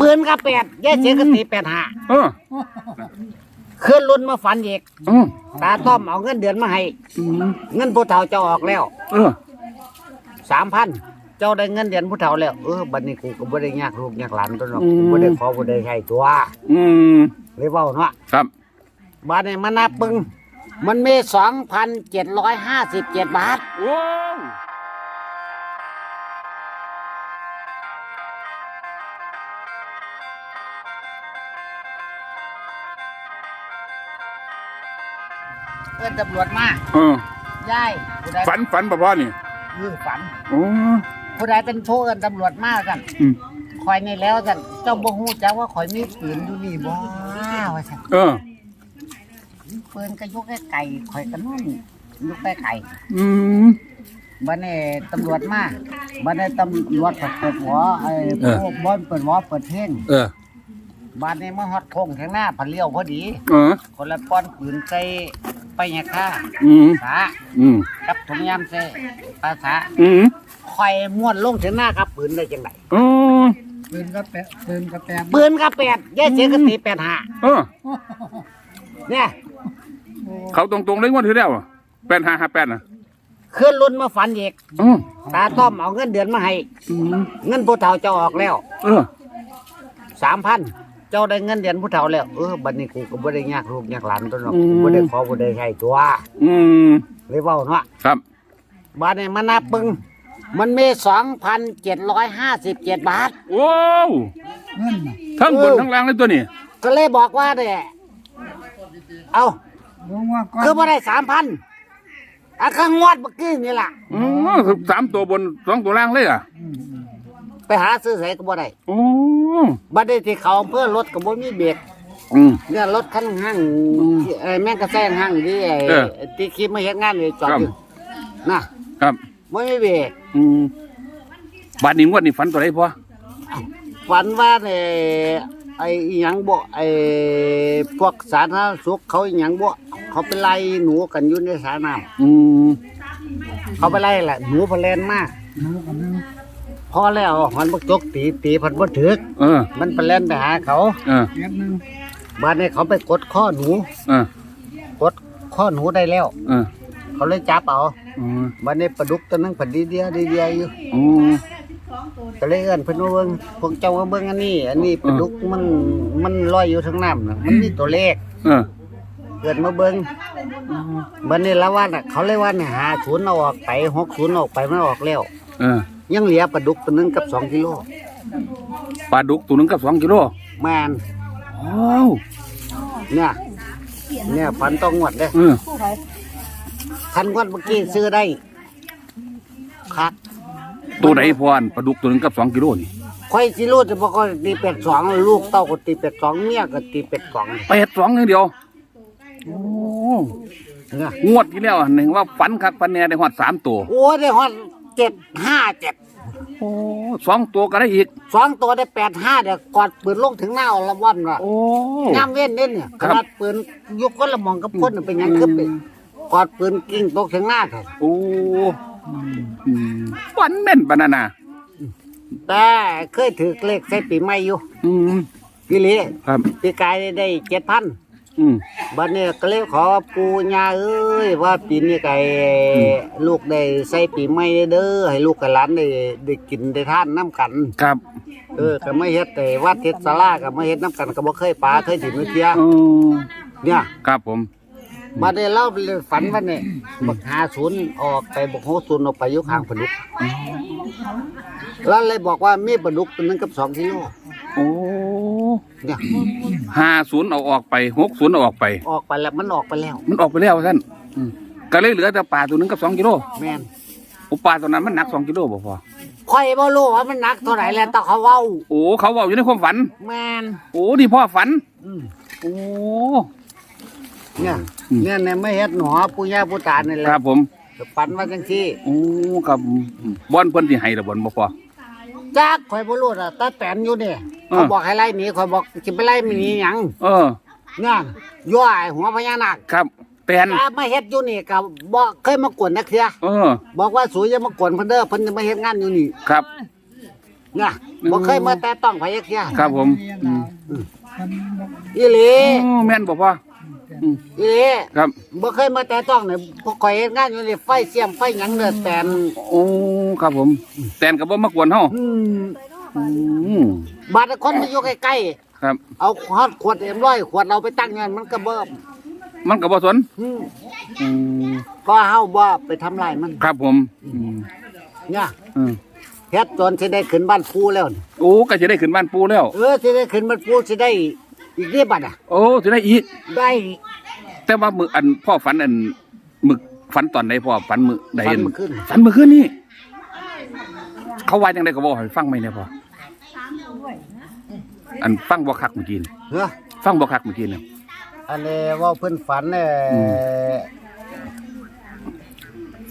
ปืนก็แปดแย่เสียก็ตีแปดห้าเออขึ้นรุ่นมาฝันอีกอืมตาต้อมเอาเงินเดือนมาให้ อืมเงินผู้เฒ่าจะออกแล้วเออสามพันเจ้าได้เงินเดือนผู้เฒ่าแล้วเออบัดนี้กูก็บ่ได้ยากลูกยากหลานตัวเนาะกูบ่ได้ขอบ่ได้ใช้ตัวอืมเลยเว้าเนาะครับบัดนี้มานับเบิ่งมันมีสองพันเจ็ดร้อยห้าสิบเจ็ดบาท โอ้ เอิ้นตำรวจมาเออยายผู้ใดฝันฝันบ่พ่อนี่เออฝัน โอ้ผู้ใดเป็นโทรเอิ้นตำรวจมากันอืมคอยนี่แล้วกันเจ้าบ่ฮู้จักว่าข่อยมีปืนอยู่นี่บ่ว่าซั่นเออ ปืนก็ยกไอ้ไก่ข่อยก็นู่นยกไอ้ไก่อืม บัดนี้ตำรวจมาบัดนี้ตำรวจเปิดเปิดหัวไอ้เออ พวกบอลเปิดหัวเปิดเพลงเออ บัดนี้มาฮอดโค้งข้างหน้าพันเลี้ยวพอดี เออ คนละป้อนปืนใส่ไปยาค่าอืมสาอืมกับถุงยามใส่ภาษาอืมข่อยม้วนลงถึงหน้ากับปืนได้จังไดโอ้ปืนก็แปะปืนก็แปะปืนก็แปดแย่เสียก็ตีแปดห้าเออ เนี่ยเขาตรงๆเลยงวดที่แล้วแปดห้าห้าแปดน่ะขึ้นรุ่นมาฝันอีกอืมตาต้อมเอาเงินเดือนมาให้ อืมเงินผู้เฒ่าจะออกแล้วเออ สามพัน เจ้าได้เงินเดือนผู้เฒ่าแล้วเออบัดนี้กูก็บ่ได้ยากลูกยากหลานตัวเนาะกูบ่ได้ขอบ่ได้ใช้ตัวอืมเลยเว้าเนาะครับบัดนี้มานับเบิ่งมันมี2,757บาทโอ้เงินน่ะทั้งบนทั้งล่างเลยตัวนี้ ก็เลยบอกว่าเด้เอาลงว่าก่อนคือบ่ได้3,000อะคืองวดเมื่อกี้นี่ล่ะอ๋อสามตัวบนสองตัวล่างเลยอะ ไปหาซื้อไสก็บ่ได้โอ้ บัดนี้ที่เขาอำเพื่อรถก็บ่มีเบรกอืม เนี่ยรถคันห้างเอ้ยแม่งกระแซงห้างที่ไอ้เออที่ขี่มาเฮ็ดงานนี่จอดอยู่นะครับ บ่มีเบรกอืมบาดนี้งวดนี้ฝันตัวไหนพ่อฝันว่าเนี่ยไอ้อิหยังบ่ไอ้พวกสาธารณสุขเขาอิหยังบ่เขาไปไล่หนูกันอยู่ในสระน้ำอืมเขาไปไล่แหละหนูเพนแลนมาหนูกับนึง พอแล้วมันบ่จกตีตีพันบ่ถึก เออ มันไปแล่นไปหาเขาเออเก็บหนึงบ้านนี้เขาไปกดข้อหนู เออ กดข้อหนูได้แล้ว เออเขาเลยจับเอาอืมบ้านนี้ปลาดุกตัวนึงพอดีเดียวดีเดียวอยู่อืมก็เลยเอิ้นเพิ่นว่าเบิ่งพวกเจ้าว่าเบิ่งอันนี้ อันนี้ปลาดุกมันมันลอยอยู่ทั้งน้ำน่ะมันมีตัวเลขเออ เกิดมาเบิ่งบัดนี้ละว่าน่ะเขาเลยว่าเนี่ยหาศูนย์เอาออกไปหกศูนย์ออกไปมันออกแล้วเออ ยังเหลือปลาดุกตัวหนึงกับสองกิโลปลาดุกตัวหนึงกับสองกิโลแม่นโอ้เนี่ยเนี่ยพันต้องงวดเด้อเออคันงวดเมื่อกี้ซื้อได้คักตัวไหนพ่อนปลาดุกตัวหนึงกับสองกิโลนี่ค่อยสิรู้แต่บ่ก็ตีเป็ดสองลูกเต้าก็ตีเป็ดสองเมียก็ตีเป็ดสองแปดสองอย่างเดียวโอ้เนี่ยงวดที่แล้วอันหนึ่งว่าฝันคักฝันแน่ได้หอดสามตัว โอ้ยได้ฮอด เจ็ดห้าเจ็ดโอ้สองตัวก็ได้อีก สองตัวได้แปดห้าเดี๋ยวกอดปืนลงถึงหน้าอละวันว่ะโอ้งามเว้นเด่นเนี่ยครัขบนาดปืนยกคนละมองกับคนน่ะเป็นหยังคือเป็นกอดปืนกิ้งตกถึงหน้าแท้โอ้อืมฝันแม่นปานนั้นน่ะแต่เคยถือเลขใส่ปีใหม่อยู่ อืมพี่ลีครับปีกายได้เจ็ดพัน อืม บัดนี้ก็เลยขอปูย่าเอ้ยว่าปีนี้ไก่ลูกได้ใส่ปีใหม่เด้อให้ลูกกับหลานได้ได้กินได้ทานน้ำกัน ครับเออก็ไม่เฮ็ดแต่วัดเทศศาลาก็ไม่เฮ็ดน้ำกันก็บ่เคยปาเคยถิ่นเมื่อกี้อืมเนี่ยครับผมมาได้เล่าฝันว่าเนี่ยบักหาศูนย์ออกไปบักโหศูนย์ออกไปอยุข้างปลาดุกแล้วเลยบอกว่ามีปลาดุกตัวหนึงกับสองกิโลโอ้ เนี่ยห้าศูนย์เอาออกไปหกศูนย์เอาออกไป ออกไปแล้วมันออกไปแล้ว มันออกไปแล้วท่านอืมก็เลยเหลือแต่ปลาตัวหนึงกับสองกิโลแม่นโอ้ปลาตัวนั้นมันหนักสองกิโลบ่พอข่อยบ่รู้ว่ามันหนักเท่าไหร่แล้วแต่เขาเว้าโอ้เขาบอกอยู่ในความฝัน แม่นโอ้นี่พ่อฝัน อืมโอ้ เนี่ยอืม เนี่ยเนี่ยไม่เฮ็ดหนอปู่ย่าปู่ตานี่แหคละรับผมปันว่าจังซี่โอ้ครับอืมบอนเพิ่นที่ให้ละบอนบ่พอจักข่อยบ่รู้น่ะตาแตนอยู่นี่เออ เขาบอกให้ไล่หนีข่อยบอกสิไปไล่มันหนีหยังเออ เนี่ยย่อยหัวพญานาคครับแตนถ้ามาเฮ็ดอยู่นี่ก็บ่เคยมากวนนักเทื่อเออ บอกว่าสูอย่ามากวนเพิ่นเด้อเพิ่นจะมาเฮ็ดงานอยู่นี่ครับ เนี่ยบ่เคยมาแต่ต้องไผยักเที่ยครับผมเรียนอืเอามมันอีหลีโอ้แม่นบ่พ่ออืมอีหลีครับบ่เคยมาแต่ต้องเนี่ยพวกข่อยเฮ็ดงานอยู่นี่ไฟเสียมไฟหยังเด้อแต่นโอ้ครับผมแตนก็บ่มากวนเฮาอืม อืม บาดคนมาอยู่ใกล้ครับ ๆเอาฮอดขวดเอ็มร้อยขวดเราไปตั้งเงินมันก็บ่มันก็บ่สนอืมอืมก็เฮาบ่ไปทำลายมันครับผมอืมเนี่ยอืมเฮ็ดจนสิได้ขึ้นบ้านปูแล้วนี่โอ้ก็จะได้ขึ้นบ้านปูแล้ว เออสิได้ขึ้นบ้านปูสิได้อีกเรียบัดอะ โอ้จะได้อีก ได้แต่ว่ามืออันพ่อฝันอันมึกฝันตอนใดพ่อฝันมือใดฟันอันมันขึ้นฝันมือขึ้นนี่เขาว่าจังไดก็บอกให้ฟังไหมเนี่ยพ่อ อันฟังบ่คักเมื่อกี้นี่เฮ้อฟังบ่คักเมื่อกี้เนี่ย อันนี้เว่าเพิ่นฝันเอ่ออม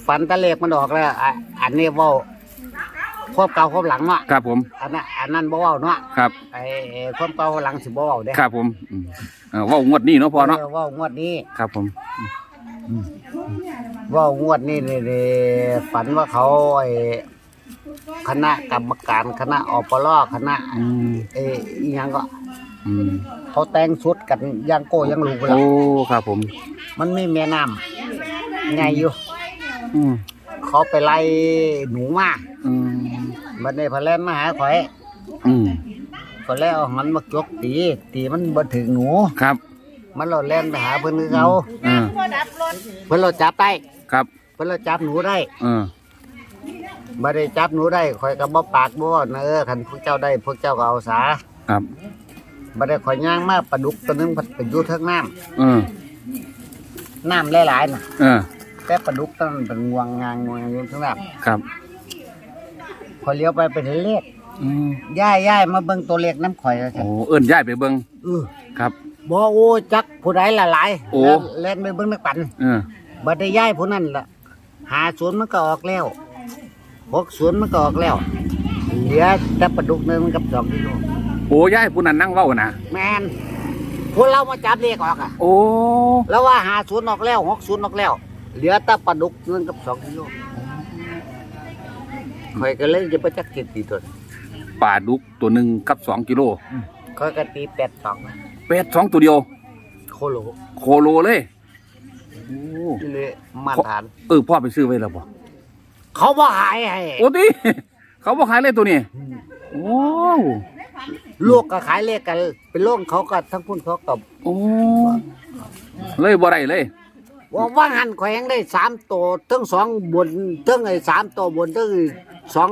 ฝันตะเลขมันออกแล้วอะอันนี้เว่าควบเก่าควบหลังเนาะครับผมอันนั้นอันนั้นบ่เว้าเนาะครับไอ้ควบเก่าควบหลังสิบ่เว้าเด้ครับผมอืมเอ่อเว่างวดนี้เนาะพ่อเนาะเว้างวดนี้ครับผมเว้างวดนี้นี่นี่ฝันว่าเขาไอ้ คณะกรรมการคณะอปลคณะอืมเอ้อีหยังก็ อืมเขาแต่งชุดกันย่างโก้ย่างลูกแล้โอ้วครับผม มันมีแม่น้ำไงอยู่ อืมเขาไปไล่หนูมาอืมบัดนี้พอแล่นมาหาข่อยอืมพอแล้วเอาหันมาจกตี ตีมันบ่ถึงหนู ครับมันเราแล่นไปหาเพิ่นคือเขาอ่าเพิ่นเราจับได้ ครับเพิ่นเราจับหนูได้ เออ บ่ได้จับหนูได้ข่อยก็บ่ปากบ่ว่านะเออคันพวกเจ้าได้พวกเจ้าก็เอาสาครับ บ่ได้ข่อยย่างมาปลาดุกตัวหนึงมันไปอยู่เทิงน้ำเออ น้ำหลายๆน่ะ เออ แต่ปลาดุกตัวนั้นเป็นงวงงางงวงอยู่เทิงน้ำครับพอเลี้ยวไปเป็นเลขอืมย่ายย่ายมาเบิ่งตัวเลขน้ำข่อยแล้วโอ้เอิ้นย้ายไปเบิ่งเออครับ บ่โอ้จักผู้ใดละหลายโอ้ แล่นไปเบิ่งนักปั่นเออ บัดได้ย้ายผู้นั้นล่ะหาศูนย์มันก็ออกแล้ว หกศูนย์มันก็ออกแล้ว เหลือแต่ปลาดุกหนึงกับสองกิโลโอ้ย้ายผู้นั้นนั่งเว้านะแมนพวกเรามาจับเลขออกอะ โอ้แล้วว่าหาศูนย์ออกแล้วหกศูนย์ออกแล้ว เหลือแต่ปลาดุกหนึงกับสองกิโลคอยก็เลยจะไปจักจิตตีตัวปลาดุกตัวหนึ่งกับสองกิโลคอยก็ตีแปดสองเป็ดสองตัวเดียว โคโลโคโลเลยโอ้เลยมาตรฐาน เออพ่อไปซื้อไว้แล้วบ่ เขาบ่หายให้โอ้ติเขาบ่ขายเลยตัวนี้โอ้ลูกก็ขายเลขกัน เป็นโล่งเขาก็ทั้งพุ่นเขาก็โอ้เลยบ่ได้เลยว่าว่างหันข่อยยังได้สามตัวทั้งสองบนทั้งไอ้สามตัวบนทั้งสอง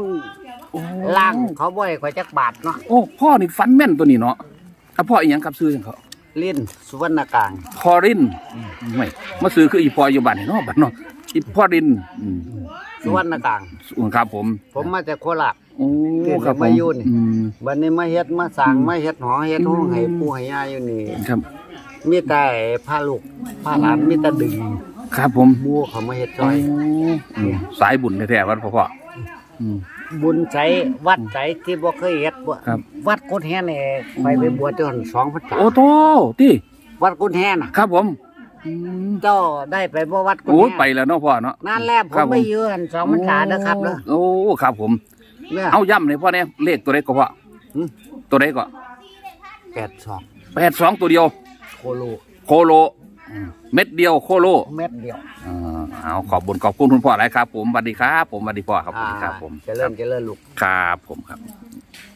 ล่างเขาบ่ให้ข่อยจักบาทเนาะโอ้พ่อนี่ฟันแม่นตัวนี้เนาะอะพ่ออีหยังกับซื้อจังเขาลิ้นสุวรรณกลางพอรินไม่มาซื้อคืออีพออยู่บ้านนี่เนาะบ้านเนาะ อีพอรินอืมสุวรรณกลาง ครับผมผมมาจากโคราช โอ้เกิดครับผมมาอยู่นี่ อืมวันนี้มาเฮ็ดมาสร้างมาเฮ็ดหอเฮ็ดห้องให้ปู่ให้ย่าอยู่นี่ ครับ มีแต่พาลูกพาหลานมีแต่ดึงครับผมหมู่เขามาเฮ็ดซโอ้อย อืมสายบุญแท้ๆวันพ่อพ่ออืม บุญใจวัดใจที่บ่เคยเฮ็ดบ่ครับ วัดกุดแฮนี่ไปไปบวชจน2พรรษาโอ้โตที่วัดกุดแฮน่ะ ครับผมอืม เจ้าได้ไปบ่วัดกุดโอ้แฮไปแล้วเนาะพ่อเนาะ นั่นแหละผครัมบผม ไปยืนสองพรรษาเด้อครับเด้อโอ้ครับผม เนี่ย เอาย่ำเลยพ่อเนี่ยเลขตัวใดก็พ่อหืม ตัวใดก็แปดสองแปดสองตัวเดียว โคโลโคโลอืมเม็ดเดียวโคโลเม็ดเดียวอ่าเอาขอบุญขอบคุณคุณพ่อหลายครับ ผมสวัสดีครับผมสวัสดีพ่อครับสวัสดีครับผมเจะเริ่มจะเริ่มลูกครับผมครับ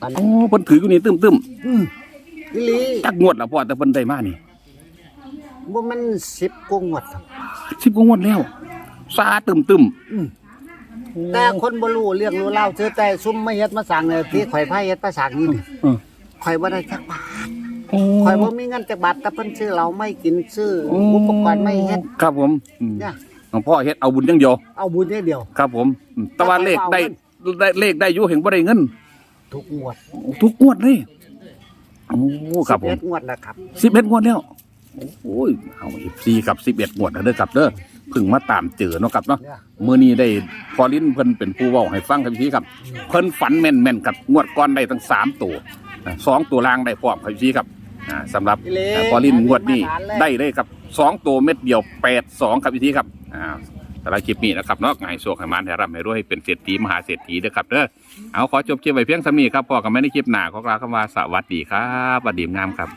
อันโอ้เพิ่นถืออยู่นี่ตึ้มตึ้มอืมอีหลีๆจักงวดแล้วพ่อแต่เพิ่นได้มานี่ บ่มันสิบกว่างวดครับสิบกว่างวดแล้วซาตึ้มตึ้มอืมแต่คนบ่รู้เรื่องรู้เล่าวซื้อแต่ซุ่มมาเฮ็ดมาสั่งเนี่ยที่ข่อยพาเฮ็ดมาสั่งนี่นี่เออข่อยบ่ได้จักบาทโอ้ข่อยบ่มีเงินจักบาทแต่เพิ่นซื้อเราไม่กินซื้ออุปกรณ์ไม่เฮ็ดครับผมอืมเนี่ยหลวงพ่อเฮ็ดเอาบุญอย่างเดียวเอาบุญอย่างเดียวครับผมอืมแต่ว่าเลขได้ได้เลขได้อยู่เห็นบ่ได้เงิน ทุกงวด ทุกงวดเลยโอ้ครับผม11งวดนะครับสิบเอ็ดงวดแล้ว โอ้ยเอาอีซีกับสิบเอ็ดงวดแล้วเด้อครับเด้อเพิ่งมาตามเจอเนาะครับเนาะเนี่ยมื่อนี้ได้พอลิ้นเพิ่นเป็นผู้เว้าให้ฟังครับพี่ครับ เพิ่นฝันแม่นแม่นๆกับงวดก้อนได้ตั้งสามตัวอ่าสองตัวล่างได้พร้อมครับพี่ครับอ่าสำหรับอีหลีอ่าพอลิ้นงวดนี้มาทานเลยได้เลยครับสองตัวเม็ดเดียวแปดสองครับพี่ครับอ่าสำหรับคลิปนี้นะครับเนาะไงโชคให้มันให้ร่ำให้รวยให้เป็นเศรษฐีมหาเศรษฐีเด้อครับเด้อเอาขอจบคลิปไว้เพียงสำนี้ครับพอกันไม่ในคลิปหน้าขอกล่าวคำว่าสวัสดีครับสวัสดีงามครับ